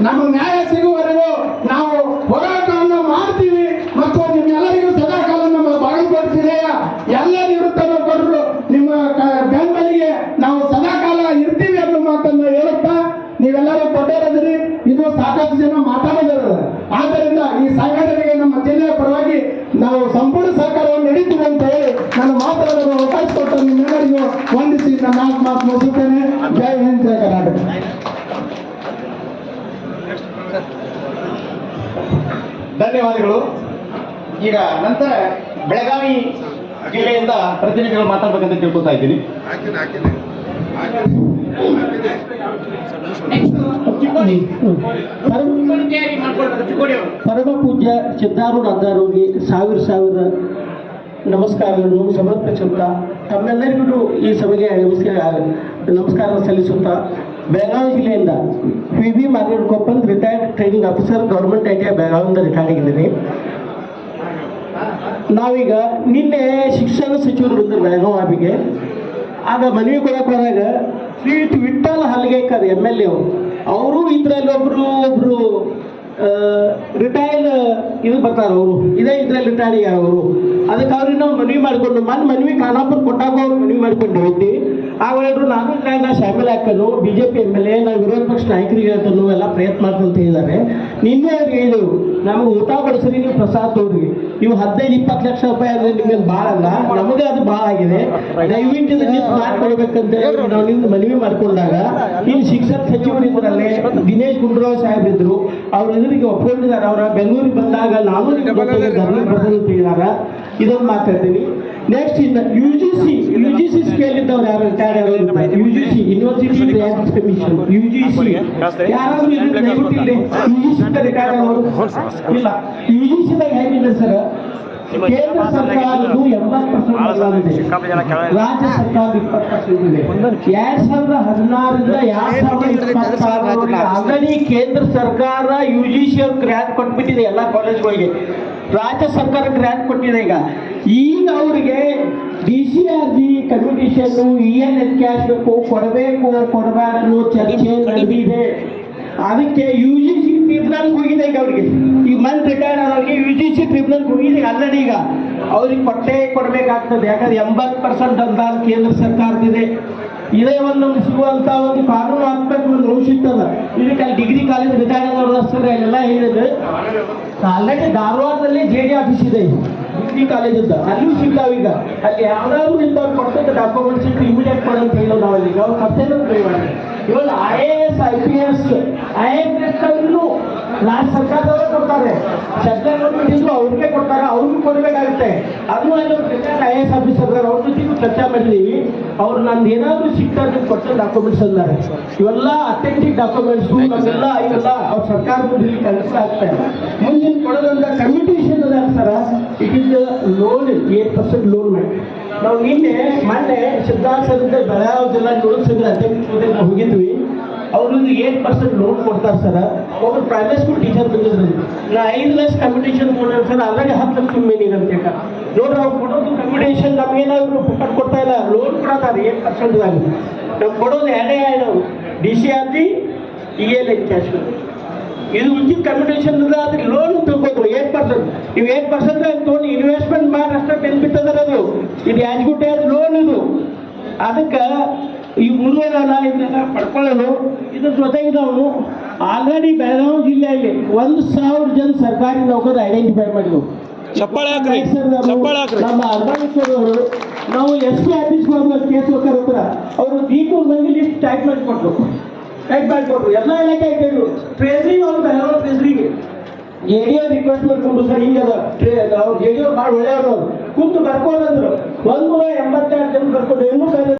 ನಮಗೆ ನ್ಯಾಯ ಸಿಗುವವರೆಗೂ ನಾವು ಹೋರಾಟವನ್ನು ಮಾಡ್ತೀವಿ ಮತ್ತು ನಿಮ್ಮೆಲ್ಲರಿಗೂ ಸದಾ ಕಾಲ ನಮ್ಮ ಬಾಗಲಕೋಟೆಯ ಎಲ್ಲ ನಿವೃತ್ತ ನೌಕರರು ನಿಮ್ಮ ಬೆಂಬಲಿಗೆ ನಾವು ಸದಾ ಕಾಲ ಇರ್ತೀವಿ ಅನ್ನೋ ಮಾತನ್ನು ಹೇಳುತ್ತಾ ನೀವೆಲ್ಲರೂ ಕೊಟ್ಟಿರೋದ್ರಿ ಇದು ಸಾಕಷ್ಟು ಜನ ಮಾತಾಡಿದಾರೆ. ಆದ್ದರಿಂದ ಈ ಸಂಘಟನೆಗೆ ನಮ್ಮ ಜಿಲ್ಲೆಯ ಪರವಾಗಿ ನಾವು ಸಂಪೂರ್ಣ ಸಹಕಾರವನ್ನು ನಡೀತೀವಿ ಅಂತ ಹೇಳಿ ನನ್ನ ಮಾತಾಡಲು ಅವಕಾಶ ಕೊಟ್ಟು ನಿಮ್ಮೆಲ್ಲರಿಗೂ ವಂದಿಸಿ ನನ್ನ ಮಾತು ಮುಗಿಸುತ್ತೇನೆ. ಜೈ ಹಿಂದ್ ಜಯ ಕರ್ನಾಟಕ. ಧನ್ಯವಾದಗಳು. ಈಗ ನಂತರ ಬೆಳಗಾವಿ ಜಿಲ್ಲೆಯಿಂದ ಪ್ರತಿನಿಧಿಗಳು ಮಾತಾಡ್ಬೇಕಂತ ತಿಳ್ಕೊತಾ ಇದ್ದೀನಿ. ಪರಮ ಪೂಜ್ಯ ಸಿದ್ಧಾರೂಢಾಚಾರ್ಯರಿಗೆ ಸಾವಿರ ಸಾವಿರ ನಮಸ್ಕಾರಗಳನ್ನು ಸಮರ್ಪಿಸುತ್ತಾ ತಮ್ಮೆಲ್ಲರಿಗೂ ಈ ಸಭೆಗೆ ನಮಸ್ಕಾರ ನಮಸ್ಕಾರ ಸಲ್ಲಿಸುತ್ತಾ ಬೆಳಗಾವಿ ಜಿಲ್ಲೆಯಿಂದ P B Margad retired training officer government I T I ಬೆಳಗಾವಿಯಿಂದ retired ಆಗಿದ್ದೀನಿ. ನಾವೀಗ ನಿನ್ನೆ ಶಿಕ್ಷಣ ಸಚಿವರು ಬಂದರು ಆಬಿಗೆ ಆಗ ಮನವಿ ಕೊಡಕ್ಕೆ ಹೋದಾಗ Shri Vithal Halgekar M L A ಅವರು. ಇದರಲ್ಲಿ ಒಬ್ಬರು ಒಬ್ರು ರಿಟೈರ್ಡ್ ಇದು ಬರ್ತಾರೆ ಅವರು. ಇದೇ ಇದ್ರಲ್ಲಿ ರಿಟೈರ್ಡ್ ಅವರು. ಅದಕ್ಕೆ ಅವ್ರಿಗೆ ನಾವು ಮನವಿ ಮಾಡಿಕೊಂಡು, ಮನ್ ಮನವಿ ಖಾನಾಪುರ ಕೊಟ್ಟಾಗ ಅವ್ರು ಮನವಿ ಮಾಡ್ಕೊಂಡು ಹೋಗ್ತಿ ಹೇಳಿದ್ರು ನಾನು ಇದ್ರಾಗ ನಾ ಶಾಮಿಲ್ ಹಾಕೋದು B J P M L A, ನಾವು ವಿರೋಧ ಪಕ್ಷ ನಾಯಕರಿಗೆ ಹೇಳ್ತಾನು ಎಲ್ಲ ಪ್ರಯತ್ನ ಮಾಡ್ಕೊಂತ ಇದ್ದಾರೆ ನಿನ್ನೆ ಅವ್ರಿಗೆ ಹೇಳಿದ್ರು ನಮಗೆ ಊಟ ಬಡಿಸ್ರಿ ನೀವು ಪ್ರಸಾದ ತೋರಿ ನೀವು ಹದಿನೈದು, ಇಪ್ಪತ್ತು ಲಕ್ಷ ರೂಪಾಯಿ ಅಂದ್ರೆ ನಿಮ್ಗೆ ಭಾಳ ಅಲ್ಲ, ನಮಗೆ ಅದು ಭಾಳ ಆಗಿದೆ. ದಯವಿಟ್ಟು ಇದನ್ನ ನಿಂತು ಮಾಡ್ಕೊಡ್ಬೇಕಂತ ಹೇಳಿ ನಾವು ನಿಮ್ದು ಮನವಿ ಮಾಡ್ಕೊಂಡಾಗ, ಇಲ್ಲಿ ಶಿಕ್ಷಣ ಸಚಿವರು ಇದ್ರಲ್ಲೇ ದಿನೇಶ್ ಗುಂಡೂರಾವ್ ಸಾಹೇಬ್ ಇದ್ರು. ಅವ್ರ ಎದುರಿಗೆ ಒಪ್ಕೊಂಡಿದ್ದಾರೆ. ಅವರ ಬೆಂಗಳೂರಿಗೆ ಬಂದಾಗ ನಾನು ಧರ್ಮ ಅಂತ ಇದೊಂದು ಮಾತಾಡ್ತೀನಿ. Next in U G C U G C scale ಇದ್ದವ್ರು ಯಾರು retired U G C university rank commission U G C ಯಾರಾದ್ರೂ ದಯವಿಟ್ಟು ಇಲ್ಲಿ ಯು ಜಿ ಸಿ ರಿಟೈರ್ಡ್ ಆಗೋರು ಇಲ್ಲ ಯು ಜಿ ಸಿದಾಗ ಹೇಗಿದೆ ಸರ್ ಕೇಂದ್ರ ಸರ್ಕಾರದ್ದು ಎಂಬತ್ತು ಪರ್ಸೆಂಟ್ ರಾಜ್ಯ ಸರ್ಕಾರ ಇಪ್ಪತ್ತು ಪರ್ಸೆಂಟ್ ಇದೆ ಎರಡ್ ಸಾವಿರದ ಹದಿನಾರರಿಂದ ಎರಡ್ ಸಾವಿರದ ಇಪ್ಪತ್ತಾರರವರೆಗೆ ಆಲ್ರೆಡಿ ಕೇಂದ್ರ ಸರ್ಕಾರ ಯು ಜಿ ಸಿ ಅವ್ರು ಗ್ರ್ಯಾಂಟ್ ಕೊಟ್ಬಿಟ್ಟಿದೆ ಎಲ್ಲ ಕಾಲೇಜ್ಗಳಿಗೆ ರಾಜ್ಯ ಸರ್ಕಾರ ಗ್ರ್ಯಾಂಟ್ ಕೊಟ್ಟಿದೆ ಈಗ ಈಗ ಅವರಿಗೆ D C R G commutation E N S cash ಬೇಕು ಕೊಡಬೇಕು ಕೊಡಬಾರ್ದು ಚರ್ಚೆ ನಡೆದಿದೆ. ಅದಕ್ಕೆ ಯು ಜಿ ಸಿ ಟ್ರಿಬ್ಯುನಲ್ ಹೋಗಿದೆ ಈಗ ಅವ್ರಿಗೆ. ಈಗ ಮನ್ ರಿಟೈರ್ ಆದವ್ರಿಗೆ ಯು ಜಿ ಸಿ ಟ್ರಿಬ್ಯುನಲ್ ಹೋಗಿದೆ ಆಲ್ರೆಡಿ ಈಗ. ಅವ್ರಿಗೆ ಕೊಟ್ಟೇ ಕೊಡಬೇಕಾಗ್ತದೆ. ಯಾಕಂದ್ರೆ ಎಂಬತ್ತು ಪರ್ಸೆಂಟ್ ಅನುದಾನ ಕೇಂದ್ರ ಸರ್ಕಾರದಿದೆ ಇದೇ ಒಂದು ನಮ್ಗೆ ಸಿಗುವಂತ ಒಂದು ಕಾನೂನು ಹಾಕ್ಬೇಕು ಒಂದು ರೂಲ್ಸ್ ಇತ್ತದ ಇದಕ್ಕೆ ಅಲ್ಲಿ ಡಿಗ್ರಿ ಕಾಲೇಜ್ ರಿಟೈರ್ ಆದವ್ರು ಅಲ್ಲೆಲ್ಲ ಹೇಳಿದ್ರು. ಆಲ್ರೆಡಿ ಧಾರವಾಡದಲ್ಲಿ ಜೆ ಡಿ ಆಫೀಸ್ ಇದೆ. ಡಿಗ್ರಿ ಕಾಲೇಜ್ ಅಂತ ಅಲ್ಲೂ ಸಿಗ್ತಾವ ಈಗ. ಅಲ್ಲಿ ಯಾವ್ದಾದ್ರು ನಿಂತವ್ರು ಕೊಟ್ಟಂತ ಡಾಕ್ಯುಮೆಂಟ್ಸ್ ಇಟ್ಟು ಇಮಿಡಿಯೇಟ್ ಮಾಡಂತ ಹೇಳೋ ನಾವಲ್ಲಿ. ಅವ್ರ ಅವ್ರು ಕರ್ತವ್ಯ ಮಾಡಿ ಇವಾಗ I A S I P S I F S ರಾಜ್ಯ ಸರ್ಕಾರದವರೇ ಕೊಡ್ತಾರೆ. ಸೆಂಟ್ರಲ್ ಗೌರ್ಮೆಂಟ್ ಇದ್ರು ಅವ್ರಿಗೆ ಕೊಡ್ತಾರೆ ಅವ್ರಿಗೂ ಕೊಡಬೇಕಾಗುತ್ತೆ. ಅದು ಐ ಎ ಎಸ್ ಆಫೀಸರ್ ಅವ್ರ ಜೊತೆಗೂ ಚರ್ಚೆ ಮಾಡಿದ್ದೀವಿ ಅವ್ರು ನಂದು ಏನಾದರೂ ಸಿಗ್ತಾರೆ ಕೊಟ್ಟ ಡಾಕ್ಯುಮೆಂಟ್ಸ್ ಅಂದಾರೆ ಇವೆಲ್ಲ ಅಥೆಂಟಿಕ್ ಡಾಕ್ಯುಮೆಂಟ್ಸ್ ನಮ್ಮೆಲ್ಲ ಇವೆಲ್ಲ ಅವ್ರ ಸರ್ಕಾರದ ಕೆಲಸ ಆಗ್ತಾರೆ ಮುಂದಿನ ಕೊಡೋದಂತ it loan eight percent loan ಮಾಡಿ ನಾವು ನಿನ್ನೆ, ಮೊನ್ನೆ ಸಿದ್ಧಾರ್ಥ ಬೆಳಗಾವಿ ಜಿಲ್ಲಾ ನೋಡಲ್ ಸಂಘದ ಅಧ್ಯಕ್ಷ ಜೊತೆ ನಾವು ಹೋಗಿದ್ವಿ. ಅವ್ರಿಗೆ ಏಟ್ ಪರ್ಸೆಂಟ್ ಲೋನ್ ಕೊಡ್ತಾರೆ ಸರ್. ಒಬ್ಬರು ಪ್ರೈವೇಟ್ ಸ್ಕೂಲ್ ಟೀಚರ್ ಬಂದಿದ್ರು. ನಾ ಐದು ಲಕ್ಷ ಕಾಂಪಿಟೇಷನ್ ಕೊಡ್ರಿ ಸರ್ ಆಲ್ರೆಡಿ ಹತ್ತು ಲಕ್ಷ ಸುಮ್ಮನೆ ಅಂತ ನೋಡ್ರಿ, ಅವ್ರು ಕೊಡೋದು ಕಂಪಿಟೇಷನ್ ನಮಗೇನಾದ್ರು ಪುಕ್ಕಟ್ ಕೊಡ್ತಾ ಇಲ್ಲ. ಲೋನ್ ಕೊಡೋದಾರೆ ಏಟ್ ಪರ್ಸೆಂಟ್ದಾಗ ನಮ್ಗೆ ಕೊಡೋದು ಎರಡೇ ಎರಡು. D C R G E L N cash ಇದು ಉಚಿತ ಕಂಪಿಟೇಷನ್ ಅದ್ರ ಲೋನ್ ತಗೋಬೇಕು ಏಟ್ ಪರ್ಸೆಂಟ್ ನೀವು ಏಟ್ ಪರ್ಸೆಂಟ್ ತೊಗೊಂಡು ಇನ್ವೆಸ್ಟ್ಮೆಂಟ್ ಮಾಡಿ ಅಷ್ಟೇ ಬೆನಿಫಿಟ್ ಅದರ ಅದು. ಇದು ಆ್ಯಜ್ಗುಟೇಜ್ ಲೋನ್ ಇದು. ಅದಕ್ಕೆ ಈ ಮುರುಗೇರಲ್ಲ ಇದನ್ನೆಲ್ಲ ಪಡ್ಕೊಳ್ಳೋನು ಇದ್ರ ಜೊತೆಗೆ ನಾವು ಆಲ್ರೆಡಿ ಬೆಳಗಾವಿ ಜಿಲ್ಲೆಯಲ್ಲಿ ಒಂದು ಸಾವಿರ ಜನ ಸರ್ಕಾರಿ ನೌಕರರು ಐಡೆಂಟಿಫೈ ಮಾಡಿದ್ವು. ನಮ್ಮ ಅರ್ಬಾನೇಶ್ವರವರು ನಾವು ಎಸ್ ಪಿ ಆಫೀಸ್ಗೆ ಹೋಗುವ ಕೇಸ್ ಹೋಗ್ತಾರ ಹತ್ರ. ಅವರು ದೀಪೂರ್ ಮಂದಿ ಲಿಸ್ಟ್ ಟೈಪ್ ಮಾಡಿಕೊಟ್ರು. ಟೈಪ್ ಮಾಡಿಕೊಟ್ರು ಎಲ್ಲ ಇಲಾಖೆ ಇಟ್ಟಿದ್ರು. ಟ್ರೇಸರಿ ಅವ್ರು ಬೆಳಗಾವಿ ಟ್ರೇಸರಿಗೆ ಎ ಡಿ ಎ ರಿಕ್ವೆಸ್ಟ್ ಮಾಡ್ಕೊಂಡು ಸರ್ ಹಿಂಗದ ಅವ್ರು ಜೆ ಡಿ ಅವ್ರು ಭಾಳ ಒಳ್ಳೆಯವರು ಕುಂತು ಬರ್ಕೊಂಡ್ರು ಒಂದು ನೂರ ಎಂಬತ್ತೆರಡು ಜನ ಬರ್ಕೊಂಡು ಇನ್ನೂ